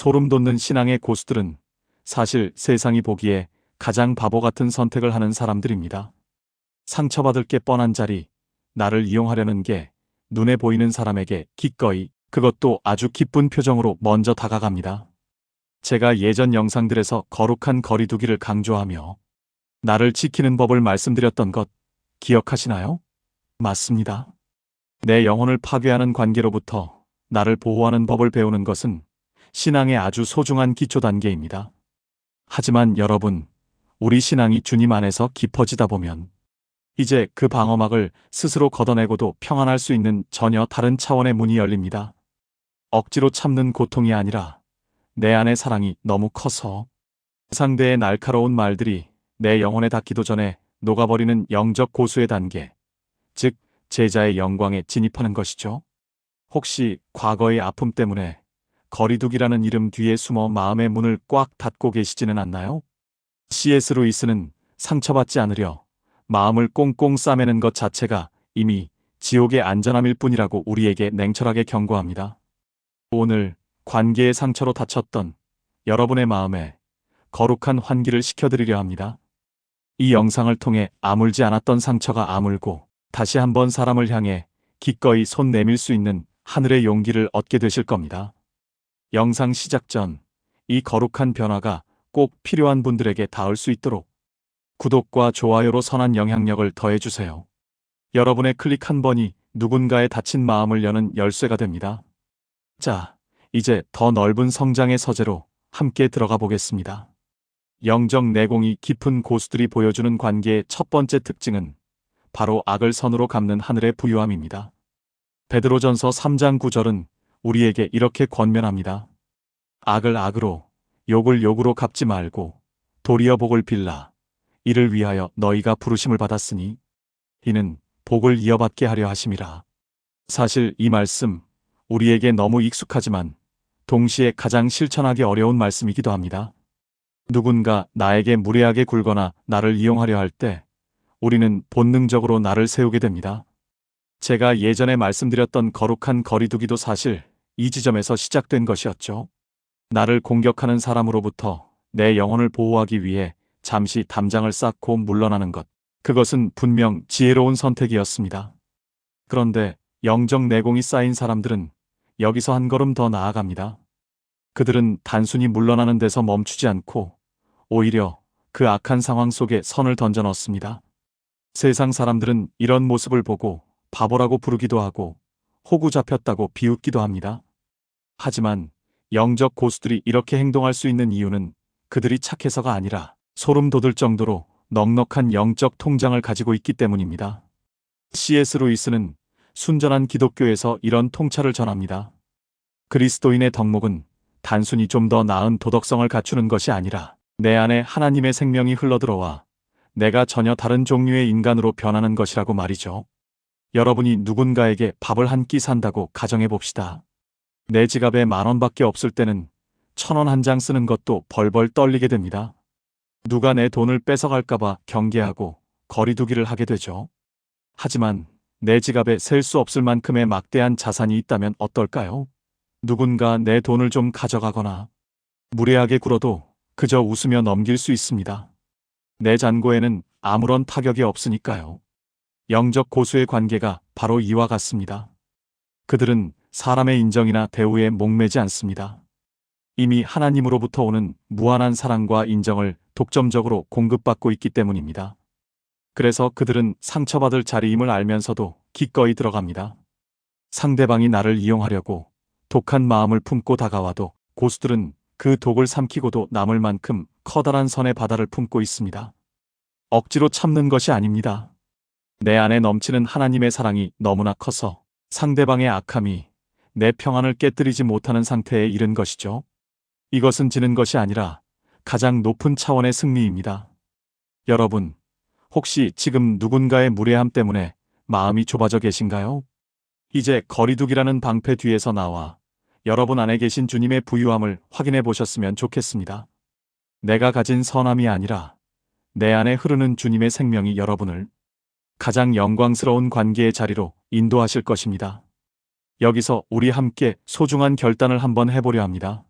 소름 돋는 신앙의 고수들은 사실 세상이 보기에 가장 바보 같은 선택을 하는 사람들입니다. 상처받을 게 뻔한 자리, 나를 이용하려는 게 눈에 보이는 사람에게 기꺼이 그것도 아주 기쁜 표정으로 먼저 다가갑니다. 제가 예전 영상들에서 거룩한 거리두기를 강조하며 나를 지키는 법을 말씀드렸던 것 기억하시나요? 맞습니다. 내 영혼을 파괴하는 관계로부터 나를 보호하는 법을 배우는 것은 신앙의 아주 소중한 기초 단계입니다. 하지만 여러분, 우리 신앙이 주님 안에서 깊어지다 보면 이제 그 방어막을 스스로 걷어내고도 평안할 수 있는 전혀 다른 차원의 문이 열립니다. 억지로 참는 고통이 아니라 내 안의 사랑이 너무 커서 상대의 날카로운 말들이 내 영혼에 닿기도 전에 녹아버리는 영적 고수의 단계, 즉 제자의 영광에 진입하는 것이죠. 혹시 과거의 아픔 때문에 거리두기라는 이름 뒤에 숨어 마음의 문을 꽉 닫고 계시지는 않나요? C.S. 루이스는 상처받지 않으려 마음을 꽁꽁 싸매는 것 자체가 이미 지옥의 안전함일 뿐이라고 우리에게 냉철하게 경고합니다. 오늘 관계의 상처로 다쳤던 여러분의 마음에 거룩한 환기를 시켜드리려 합니다. 이 영상을 통해 아물지 않았던 상처가 아물고 다시 한번 사람을 향해 기꺼이 손 내밀 수 있는 하늘의 용기를 얻게 되실 겁니다. 영상 시작 전 이 거룩한 변화가 꼭 필요한 분들에게 닿을 수 있도록 구독과 좋아요로 선한 영향력을 더해주세요. 여러분의 클릭 한 번이 누군가의 다친 마음을 여는 열쇠가 됩니다. 자, 이제 더 넓은 성장의 서재로 함께 들어가 보겠습니다. 영적 내공이 깊은 고수들이 보여주는 관계의 첫 번째 특징은 바로 악을 선으로 갚는 하늘의 부유함입니다. 베드로전서 3장 9절은 우리에게 이렇게 권면합니다. 악을 악으로, 욕을 욕으로 갚지 말고 도리어 복을 빌라. 이를 위하여 너희가 부르심을 받았으니 이는 복을 이어받게 하려 하심이라. 사실 이 말씀 우리에게 너무 익숙하지만 동시에 가장 실천하기 어려운 말씀이기도 합니다. 누군가 나에게 무례하게 굴거나 나를 이용하려 할 때 우리는 본능적으로 나를 세우게 됩니다. 제가 예전에 말씀드렸던 거룩한 거리두기도 사실 이 지점에서 시작된 것이었죠. 나를 공격하는 사람으로부터 내 영혼을 보호하기 위해 잠시 담장을 쌓고 물러나는 것. 그것은 분명 지혜로운 선택이었습니다. 그런데 영적 내공이 쌓인 사람들은 여기서 한 걸음 더 나아갑니다. 그들은 단순히 물러나는 데서 멈추지 않고 오히려 그 악한 상황 속에 선을 던져 넣습니다. 세상 사람들은 이런 모습을 보고 바보라고 부르기도 하고 호구 잡혔다고 비웃기도 합니다. 하지만 영적 고수들이 이렇게 행동할 수 있는 이유는 그들이 착해서가 아니라 소름 돋을 정도로 넉넉한 영적 통장을 가지고 있기 때문입니다. C.S. 루이스는 순전한 기독교에서 이런 통찰을 전합니다. 그리스도인의 덕목은 단순히 좀 더 나은 도덕성을 갖추는 것이 아니라 내 안에 하나님의 생명이 흘러들어와 내가 전혀 다른 종류의 인간으로 변하는 것이라고 말이죠. 여러분이 누군가에게 밥을 한 끼 산다고 가정해 봅시다. 내 지갑에 만 원밖에 없을 때는 천 원 한 장 쓰는 것도 벌벌 떨리게 됩니다. 누가 내 돈을 뺏어갈까봐 경계하고 거리두기를 하게 되죠. 하지만 내 지갑에 셀 수 없을 만큼의 막대한 자산이 있다면 어떨까요? 누군가 내 돈을 좀 가져가거나 무례하게 굴어도 그저 웃으며 넘길 수 있습니다. 내 잔고에는 아무런 타격이 없으니까요. 영적 고수의 관계가 바로 이와 같습니다. 그들은 사람의 인정이나 대우에 목매지 않습니다. 이미 하나님으로부터 오는 무한한 사랑과 인정을 독점적으로 공급받고 있기 때문입니다. 그래서 그들은 상처받을 자리임을 알면서도 기꺼이 들어갑니다. 상대방이 나를 이용하려고 독한 마음을 품고 다가와도 고수들은 그 독을 삼키고도 남을 만큼 커다란 선의 바다를 품고 있습니다. 억지로 참는 것이 아닙니다. 내 안에 넘치는 하나님의 사랑이 너무나 커서 상대방의 악함이 내 평안을 깨뜨리지 못하는 상태에 이른 것이죠. 이것은 지는 것이 아니라 가장 높은 차원의 승리입니다. 여러분, 혹시 지금 누군가의 무례함 때문에 마음이 좁아져 계신가요? 이제 거리두기라는 방패 뒤에서 나와 여러분 안에 계신 주님의 부유함을 확인해 보셨으면 좋겠습니다. 내가 가진 선함이 아니라 내 안에 흐르는 주님의 생명이 여러분을 가장 영광스러운 관계의 자리로 인도하실 것입니다. 여기서 우리 함께 소중한 결단을 한번 해보려 합니다.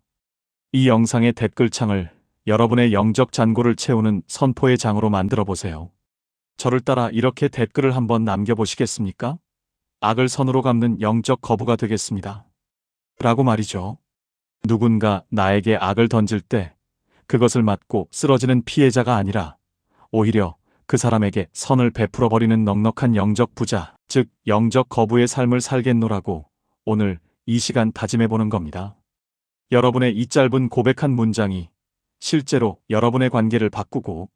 이 영상의 댓글창을 여러분의 영적 잔고를 채우는 선포의 장으로 만들어 보세요. 저를 따라 이렇게 댓글을 한번 남겨보시겠습니까? 악을 선으로 갚는 영적 거부가 되겠습니다. 라고 말이죠. 누군가 나에게 악을 던질 때 그것을 맞고 쓰러지는 피해자가 아니라 오히려 그 사람에게 선을 베풀어 버리는 넉넉한 영적 부자, 즉 영적 거부의 삶을 살겠노라고 오늘 이 시간 다짐해 보는 겁니다. 여러분의 이 짧은 고백한 문장이 실제로 여러분의 관계를 바꾸고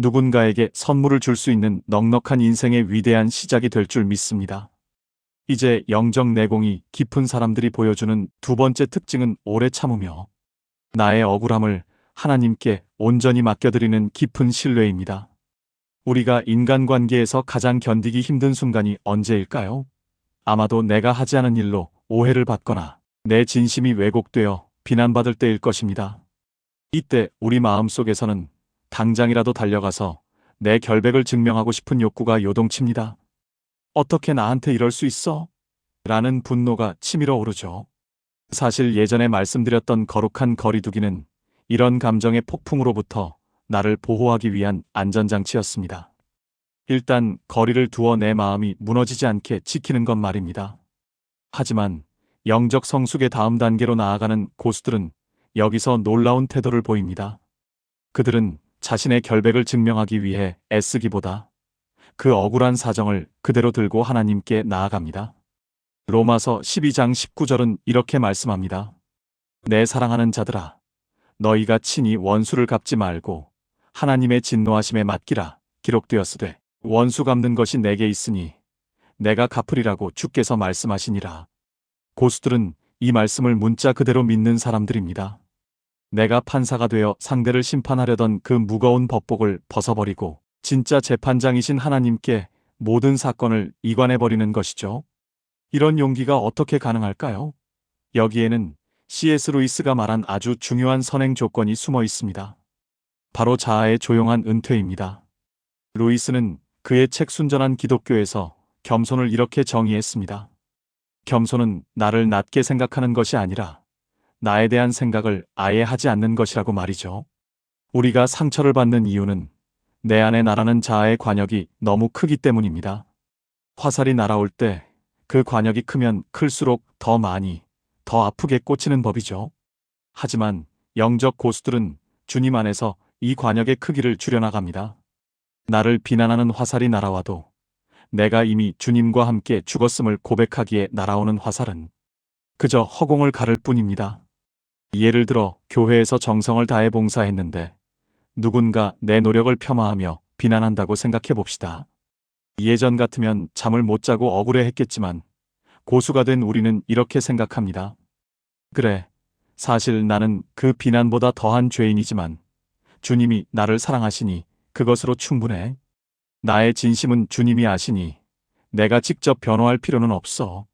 누군가에게 선물을 줄 수 있는 넉넉한 인생의 위대한 시작이 될 줄 믿습니다. 이제 영적 내공이 깊은 사람들이 보여주는 두 번째 특징은 오래 참으며 나의 억울함을 하나님께 온전히 맡겨드리는 깊은 신뢰입니다. 우리가 인간관계에서 가장 견디기 힘든 순간이 언제일까요? 아마도 내가 하지 않은 일로 오해를 받거나 내 진심이 왜곡되어 비난받을 때일 것입니다. 이때 우리 마음속에서는 당장이라도 달려가서 내 결백을 증명하고 싶은 욕구가 요동칩니다. 어떻게 나한테 이럴 수 있어? 라는 분노가 치밀어 오르죠. 사실 예전에 말씀드렸던 거룩한 거리두기는 이런 감정의 폭풍으로부터 나를 보호하기 위한 안전장치였습니다. 일단 거리를 두어 내 마음이 무너지지 않게 지키는 것 말입니다. 하지만 영적 성숙의 다음 단계로 나아가는 고수들은 여기서 놀라운 태도를 보입니다. 그들은 자신의 결백을 증명하기 위해 애쓰기보다 그 억울한 사정을 그대로 들고 하나님께 나아갑니다. 로마서 12장 19절은 이렇게 말씀합니다. 내 사랑하는 자들아, 너희가 친히 원수를 갚지 말고 하나님의 진노하심에 맡기라 기록되었으되 원수 갚는 것이 내게 있으니 내가 갚으리라고 주께서 말씀하시니라. 고수들은 이 말씀을 문자 그대로 믿는 사람들입니다. 내가 판사가 되어 상대를 심판하려던 그 무거운 법복을 벗어버리고 진짜 재판장이신 하나님께 모든 사건을 이관해버리는 것이죠. 이런 용기가 어떻게 가능할까요? 여기에는 C.S. 루이스가 말한 아주 중요한 선행 조건이 숨어 있습니다. 바로 자아의 조용한 은퇴입니다. 루이스는 그의 책 순전한 기독교에서 겸손을 이렇게 정의했습니다. 겸손은 나를 낮게 생각하는 것이 아니라 나에 대한 생각을 아예 하지 않는 것이라고 말이죠. 우리가 상처를 받는 이유는 내 안에 날아는 자아의 관역이 너무 크기 때문입니다. 화살이 날아올 때 그 관역이 크면 클수록 더 많이, 더 아프게 꽂히는 법이죠. 하지만 영적 고수들은 주님 안에서 이 관역의 크기를 줄여나갑니다. 나를 비난하는 화살이 날아와도 내가 이미 주님과 함께 죽었음을 고백하기에 날아오는 화살은 그저 허공을 가를 뿐입니다. 예를 들어 교회에서 정성을 다해 봉사했는데 누군가 내 노력을 폄하하며 비난한다고 생각해 봅시다. 예전 같으면 잠을 못 자고 억울해 했겠지만 고수가 된 우리는 이렇게 생각합니다. 그래, 사실 나는 그 비난보다 더한 죄인이지만 주님이 나를 사랑하시니 그것으로 충분해. 나의 진심은 주님이 아시니 내가 직접 변호할 필요는 없어.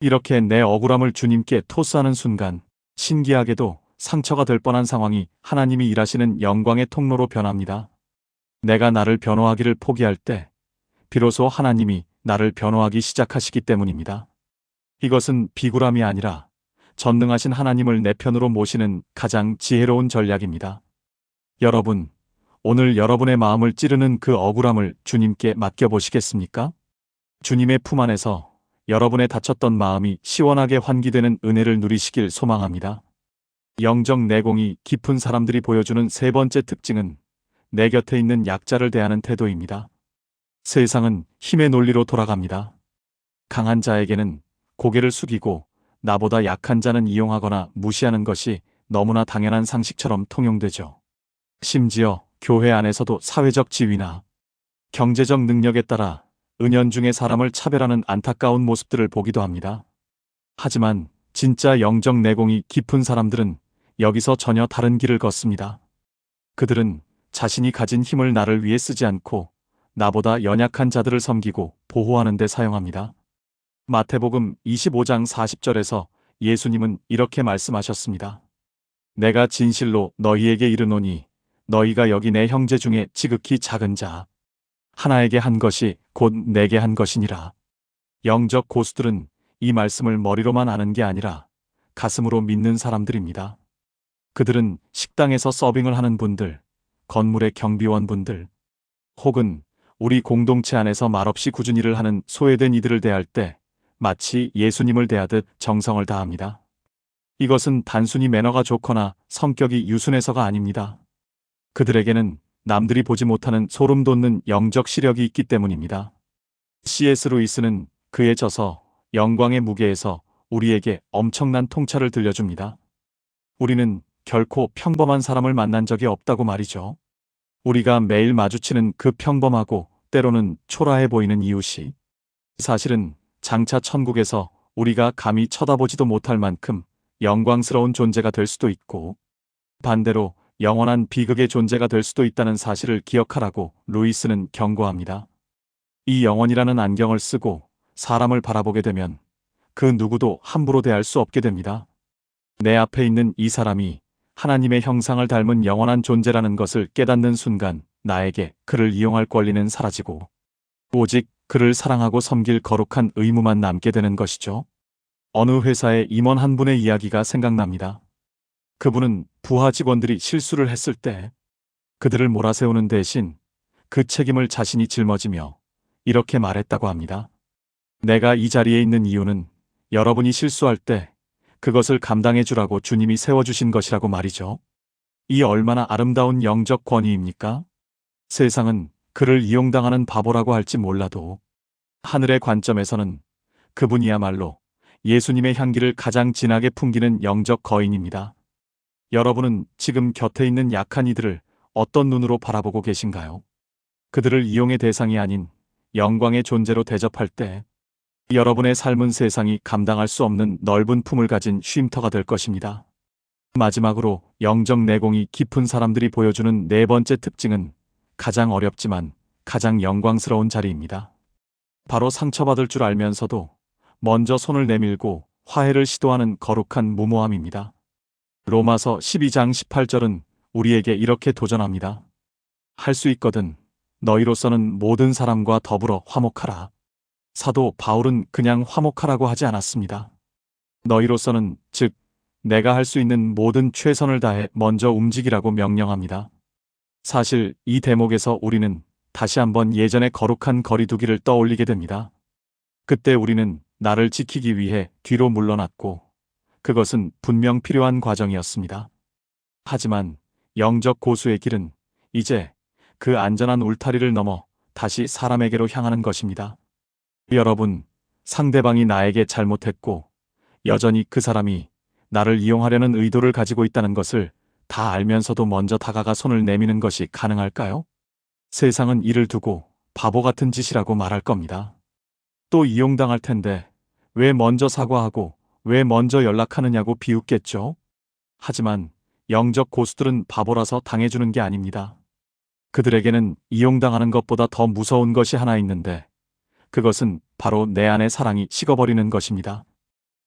이렇게 내 억울함을 주님께 토스하는 순간 신기하게도 상처가 될 뻔한 상황이 하나님이 일하시는 영광의 통로로 변합니다. 내가 나를 변호하기를 포기할 때 비로소 하나님이 나를 변호하기 시작하시기 때문입니다. 이것은 비굴함이 아니라 전능하신 하나님을 내 편으로 모시는 가장 지혜로운 전략입니다. 여러분, 오늘 여러분의 마음을 찌르는 그 억울함을 주님께 맡겨보시겠습니까? 주님의 품 안에서 여러분의 다쳤던 마음이 시원하게 환기되는 은혜를 누리시길 소망합니다. 영적 내공이 깊은 사람들이 보여주는 세 번째 특징은 내 곁에 있는 약자를 대하는 태도입니다. 세상은 힘의 논리로 돌아갑니다. 강한 자에게는 고개를 숙이고 나보다 약한 자는 이용하거나 무시하는 것이 너무나 당연한 상식처럼 통용되죠. 심지어 교회 안에서도 사회적 지위나 경제적 능력에 따라 은연중에 사람을 차별하는 안타까운 모습들을 보기도 합니다. 하지만 진짜 영적 내공이 깊은 사람들은 여기서 전혀 다른 길을 걷습니다. 그들은 자신이 가진 힘을 나를 위해 쓰지 않고 나보다 연약한 자들을 섬기고 보호하는 데 사용합니다. 마태복음 25장 40절에서 예수님은 이렇게 말씀하셨습니다. 내가 진실로 너희에게 이르노니 너희가 여기 내 형제 중에 지극히 작은 자 하나에게 한 것이 곧 내게 한 것이니라. 영적 고수들은 이 말씀을 머리로만 아는 게 아니라 가슴으로 믿는 사람들입니다. 그들은 식당에서 서빙을 하는 분들, 건물의 경비원분들, 혹은 우리 공동체 안에서 말없이 꾸준히 일을 하는 소외된 이들을 대할 때 마치 예수님을 대하듯 정성을 다합니다. 이것은 단순히 매너가 좋거나 성격이 유순해서가 아닙니다. 그들에게는 남들이 보지 못하는 소름 돋는 영적 시력이 있기 때문입니다. C.S. 루이스는 그에 져서 영광의 무게에서 우리에게 엄청난 통찰을 들려줍니다. 우리는 결코 평범한 사람을 만난 적이 없다고 말이죠. 우리가 매일 마주치는 그 평범하고 때로는 초라해 보이는 이웃이 사실은 장차 천국에서 우리가 감히 쳐다보지도 못할 만큼 영광스러운 존재가 될 수도 있고 반대로 영원한 비극의 존재가 될 수도 있다는 사실을 기억하라고 루이스는 경고합니다. 이 영원이라는 안경을 쓰고 사람을 바라보게 되면 그 누구도 함부로 대할 수 없게 됩니다. 내 앞에 있는 이 사람이 하나님의 형상을 닮은 영원한 존재라는 것을 깨닫는 순간 나에게 그를 이용할 권리는 사라지고 오직 그를 사랑하고 섬길 거룩한 의무만 남게 되는 것이죠. 어느 회사의 임원 한 분의 이야기가 생각납니다. 그분은 부하 직원들이 실수를 했을 때 그들을 몰아세우는 대신 그 책임을 자신이 짊어지며 이렇게 말했다고 합니다. 내가 이 자리에 있는 이유는 여러분이 실수할 때 그것을 감당해 주라고 주님이 세워주신 것이라고 말이죠. 이 얼마나 아름다운 영적 권위입니까? 세상은 그를 이용당하는 바보라고 할지 몰라도 하늘의 관점에서는 그분이야말로 예수님의 향기를 가장 진하게 풍기는 영적 거인입니다. 여러분은 지금 곁에 있는 약한 이들을 어떤 눈으로 바라보고 계신가요? 그들을 이용의 대상이 아닌 영광의 존재로 대접할 때 여러분의 삶은 세상이 감당할 수 없는 넓은 품을 가진 쉼터가 될 것입니다. 마지막으로 영적 내공이 깊은 사람들이 보여주는 네 번째 특징은 가장 어렵지만 가장 영광스러운 자리입니다. 바로 상처받을 줄 알면서도 먼저 손을 내밀고 화해를 시도하는 거룩한 무모함입니다. 로마서 12장 18절은 우리에게 이렇게 도전합니다. 할 수 있거든 너희로서는 모든 사람과 더불어 화목하라. 사도 바울은 그냥 화목하라고 하지 않았습니다. 너희로서는 즉 내가 할 수 있는 모든 최선을 다해 먼저 움직이라고 명령합니다. 사실 이 대목에서 우리는 다시 한번 예전의 거룩한 거리두기를 떠올리게 됩니다. 그때 우리는 나를 지키기 위해 뒤로 물러났고 그것은 분명 필요한 과정이었습니다. 하지만 영적 고수의 길은 이제 그 안전한 울타리를 넘어 다시 사람에게로 향하는 것입니다. 여러분, 상대방이 나에게 잘못했고 여전히 그 사람이 나를 이용하려는 의도를 가지고 있다는 것을 다 알면서도 먼저 다가가 손을 내미는 것이 가능할까요? 세상은 이를 두고 바보 같은 짓이라고 말할 겁니다. 또 이용당할 텐데 왜 먼저 사과하고 왜 먼저 연락하느냐고 비웃겠죠? 하지만 영적 고수들은 바보라서 당해주는 게 아닙니다. 그들에게는 이용당하는 것보다 더 무서운 것이 하나 있는데 그것은 바로 내 안의 사랑이 식어버리는 것입니다.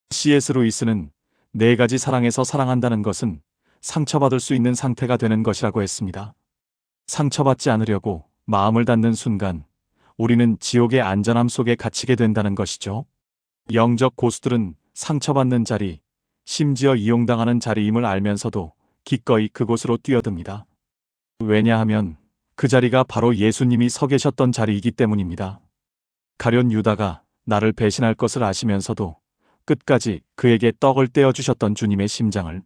C.S. 루이스는 네 가지 사랑에서 사랑한다는 것은 상처받을 수 있는 상태가 되는 것이라고 했습니다. 상처받지 않으려고 마음을 닫는 순간 우리는 지옥의 안전함 속에 갇히게 된다는 것이죠. 영적 고수들은 상처받는 자리, 심지어 이용당하는 자리임을 알면서도 기꺼이 그곳으로 뛰어듭니다. 왜냐하면 그 자리가 바로 예수님이 서 계셨던 자리이기 때문입니다. 가련 유다가 나를 배신할 것을 아시면서도 끝까지 그에게 떡을 떼어주셨던 주님의 심장을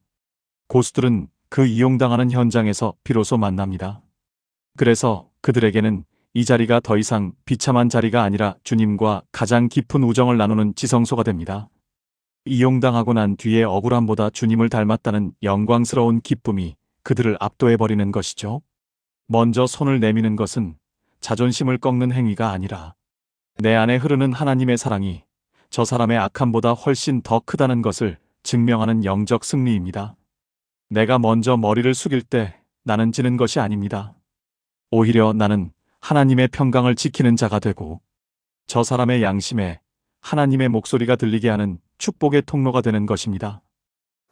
고수들은 그 이용당하는 현장에서 비로소 만납니다. 그래서 그들에게는 이 자리가 더 이상 비참한 자리가 아니라 주님과 가장 깊은 우정을 나누는 지성소가 됩니다. 이용당하고 난 뒤에 억울함보다 주님을 닮았다는 영광스러운 기쁨이 그들을 압도해버리는 것이죠. 먼저 손을 내미는 것은 자존심을 꺾는 행위가 아니라 내 안에 흐르는 하나님의 사랑이 저 사람의 악함보다 훨씬 더 크다는 것을 증명하는 영적 승리입니다. 내가 먼저 머리를 숙일 때 나는 지는 것이 아닙니다. 오히려 나는 하나님의 평강을 지키는 자가 되고 저 사람의 양심에 하나님의 목소리가 들리게 하는 축복의 통로가 되는 것입니다.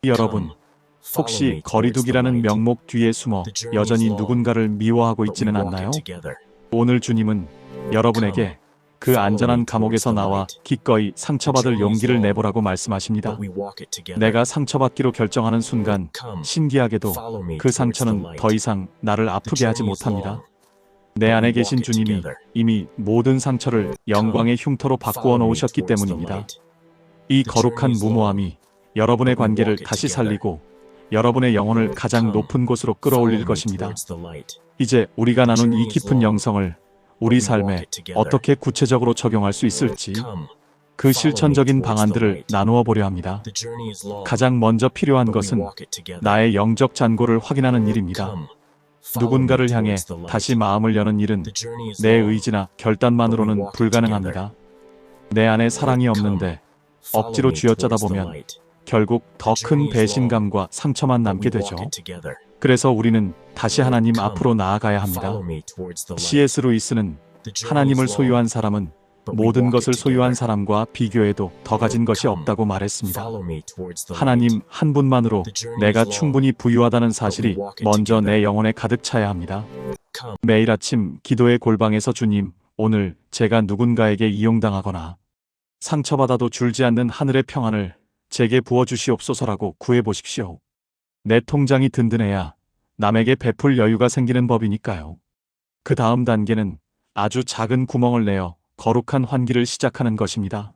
여러분, 혹시 거리두기라는 명목 뒤에 숨어 여전히 누군가를 미워하고 있지는 않나요? 오늘 주님은 여러분에게 그 안전한 감옥에서 나와 기꺼이 상처받을 용기를 내보라고 말씀하십니다. 내가 상처받기로 결정하는 순간 신기하게도 그 상처는 더 이상 나를 아프게 하지 못합니다. 내 안에 계신 주님이 이미 모든 상처를 영광의 흉터로 바꾸어 놓으셨기 때문입니다. 이 거룩한 무모함이 여러분의 관계를 다시 살리고 여러분의 영혼을 가장 높은 곳으로 끌어올릴 것입니다. 이제 우리가 나눈 이 깊은 영성을 우리 삶에 어떻게 구체적으로 적용할 수 있을지 그 실천적인 방안들을 나누어 보려 합니다. 가장 먼저 필요한 것은 나의 영적 잔고를 확인하는 일입니다. 누군가를 향해 다시 마음을 여는 일은 내 의지나 결단만으로는 불가능합니다. 내 안에 사랑이 없는데 억지로 쥐어짜다 보면 결국 더 큰 배신감과 상처만 남게 되죠. 그래서 우리는 다시 하나님 앞으로 나아가야 합니다. C.S. 루이스는 하나님을 소유한 사람은 모든 것을 소유한 사람과 비교해도 더 가진 것이 없다고 말했습니다. 하나님 한 분만으로 내가 충분히 부유하다는 사실이 먼저 내 영혼에 가득 차야 합니다. 매일 아침 기도의 골방에서 주님, 오늘 제가 누군가에게 이용당하거나 상처받아도 줄지 않는 하늘의 평안을 제게 부어주시옵소서라고 구해보십시오. 내 통장이 든든해야 남에게 베풀 여유가 생기는 법이니까요. 그 다음 단계는 아주 작은 구멍을 내어 거룩한 환기를 시작하는 것입니다.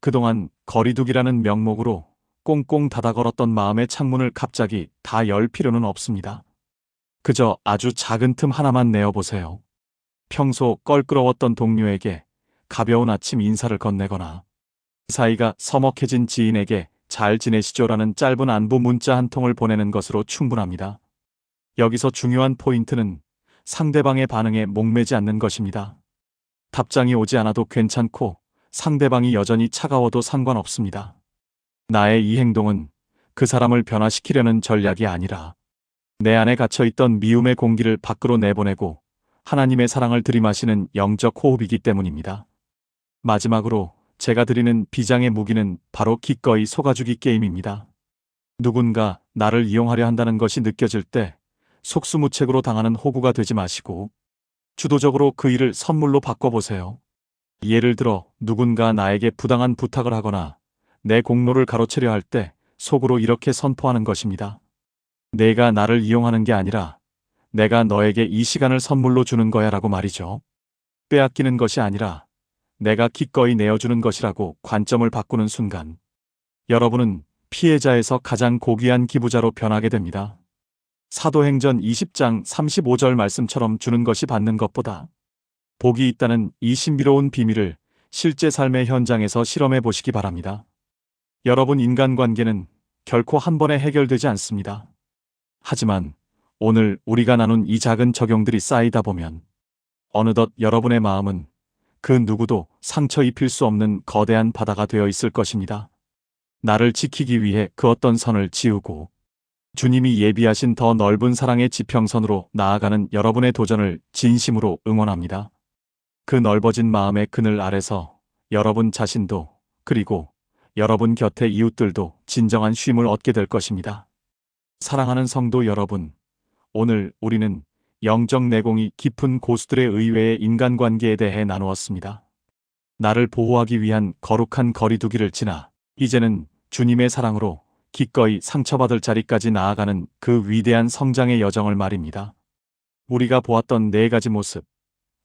그동안 거리두기라는 명목으로 꽁꽁 닫아 걸었던 마음의 창문을 갑자기 다 열 필요는 없습니다. 그저 아주 작은 틈 하나만 내어보세요. 평소 껄끄러웠던 동료에게 가벼운 아침 인사를 건네거나 사이가 서먹해진 지인에게 잘 지내시죠라는 짧은 안부 문자 한 통을 보내는 것으로 충분합니다. 여기서 중요한 포인트는 상대방의 반응에 목매지 않는 것입니다. 답장이 오지 않아도 괜찮고 상대방이 여전히 차가워도 상관없습니다. 나의 이 행동은 그 사람을 변화시키려는 전략이 아니라 내 안에 갇혀있던 미움의 공기를 밖으로 내보내고 하나님의 사랑을 들이마시는 영적 호흡이기 때문입니다. 마지막으로 제가 드리는 비장의 무기는 바로 기꺼이 속아주기 게임입니다. 누군가 나를 이용하려 한다는 것이 느껴질 때 속수무책으로 당하는 호구가 되지 마시고 주도적으로 그 일을 선물로 바꿔보세요. 예를 들어 누군가 나에게 부당한 부탁을 하거나 내 공로를 가로채려 할 때 속으로 이렇게 선포하는 것입니다. 내가 나를 이용하는 게 아니라 내가 너에게 이 시간을 선물로 주는 거야 라고 말이죠. 빼앗기는 것이 아니라 내가 기꺼이 내어주는 것이라고 관점을 바꾸는 순간 여러분은 피해자에서 가장 고귀한 기부자로 변하게 됩니다. 사도행전 20장 35절 말씀처럼 주는 것이 받는 것보다 복이 있다는 이 신비로운 비밀을 실제 삶의 현장에서 실험해 보시기 바랍니다. 여러분 인간관계는 결코 한 번에 해결되지 않습니다. 하지만 오늘 우리가 나눈 이 작은 적용들이 쌓이다 보면 어느덧 여러분의 마음은 그 누구도 상처 입힐 수 없는 거대한 바다가 되어 있을 것입니다. 나를 지키기 위해 그 어떤 선을 지우고 주님이 예비하신 더 넓은 사랑의 지평선으로 나아가는 여러분의 도전을 진심으로 응원합니다. 그 넓어진 마음의 그늘 아래서 여러분 자신도 그리고 여러분 곁의 이웃들도 진정한 쉼을 얻게 될 것입니다. 사랑하는 성도 여러분, 오늘 우리는 영적 내공이 깊은 고수들의 의외의 인간관계에 대해 나누었습니다. 나를 보호하기 위한 거룩한 거리두기를 지나 이제는 주님의 사랑으로 기꺼이 상처받을 자리까지 나아가는 그 위대한 성장의 여정을 말입니다. 우리가 보았던 네 가지 모습,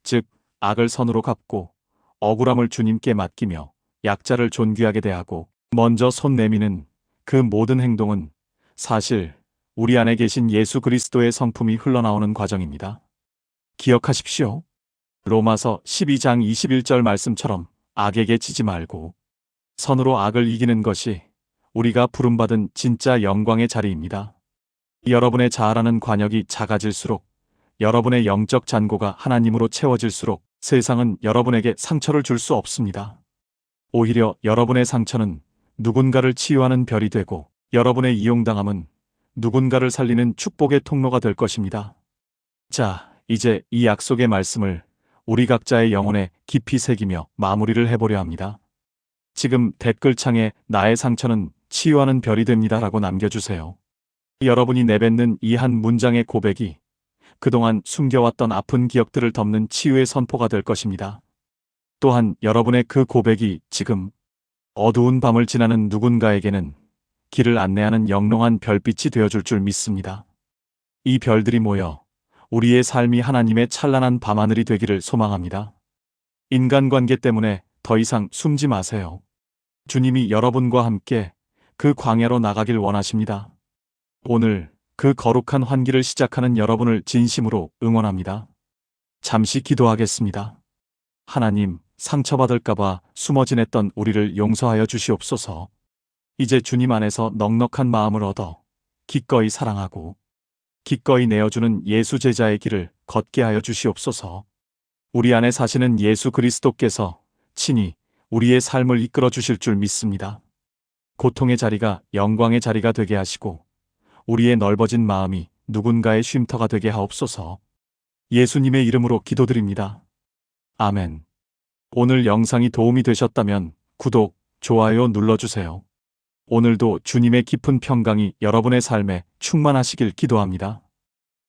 즉 악을 선으로 갚고 억울함을 주님께 맡기며 약자를 존귀하게 대하고 먼저 손 내미는 그 모든 행동은 사실 우리 안에 계신 예수 그리스도의 성품이 흘러나오는 과정입니다. 기억하십시오. 로마서 12장 21절 말씀처럼 악에게 지지 말고 선으로 악을 이기는 것이 우리가 부름받은 진짜 영광의 자리입니다. 여러분의 자아라는 관역이 작아질수록 여러분의 영적 잔고가 하나님으로 채워질수록 세상은 여러분에게 상처를 줄 수 없습니다. 오히려 여러분의 상처는 누군가를 치유하는 별이 되고 여러분의 이용당함은 누군가를 살리는 축복의 통로가 될 것입니다. 자, 이제 이 약속의 말씀을 우리 각자의 영혼에 깊이 새기며 마무리를 해보려 합니다. 지금 댓글창에 나의 상처는 치유하는 별이 됩니다 라고 남겨주세요. 여러분이 내뱉는 이 한 문장의 고백이 그동안 숨겨왔던 아픈 기억들을 덮는 치유의 선포가 될 것입니다. 또한 여러분의 그 고백이 지금 어두운 밤을 지나는 누군가에게는 길을 안내하는 영롱한 별빛이 되어줄 줄 믿습니다. 이 별들이 모여 우리의 삶이 하나님의 찬란한 밤하늘이 되기를 소망합니다. 인간관계 때문에 더 이상 숨지 마세요. 주님이 여러분과 함께 그 광야로 나가길 원하십니다. 오늘 그 거룩한 환기를 시작하는 여러분을 진심으로 응원합니다. 잠시 기도하겠습니다. 하나님, 상처받을까봐 숨어 지냈던 우리를 용서하여 주시옵소서. 이제 주님 안에서 넉넉한 마음을 얻어 기꺼이 사랑하고 기꺼이 내어주는 예수 제자의 길을 걷게 하여 주시옵소서. 우리 안에 사시는 예수 그리스도께서 친히 우리의 삶을 이끌어 주실 줄 믿습니다. 고통의 자리가 영광의 자리가 되게 하시고 우리의 넓어진 마음이 누군가의 쉼터가 되게 하옵소서. 예수님의 이름으로 기도드립니다. 아멘. 오늘 영상이 도움이 되셨다면 구독, 좋아요 눌러주세요. 오늘도 주님의 깊은 평강이 여러분의 삶에 충만하시길 기도합니다.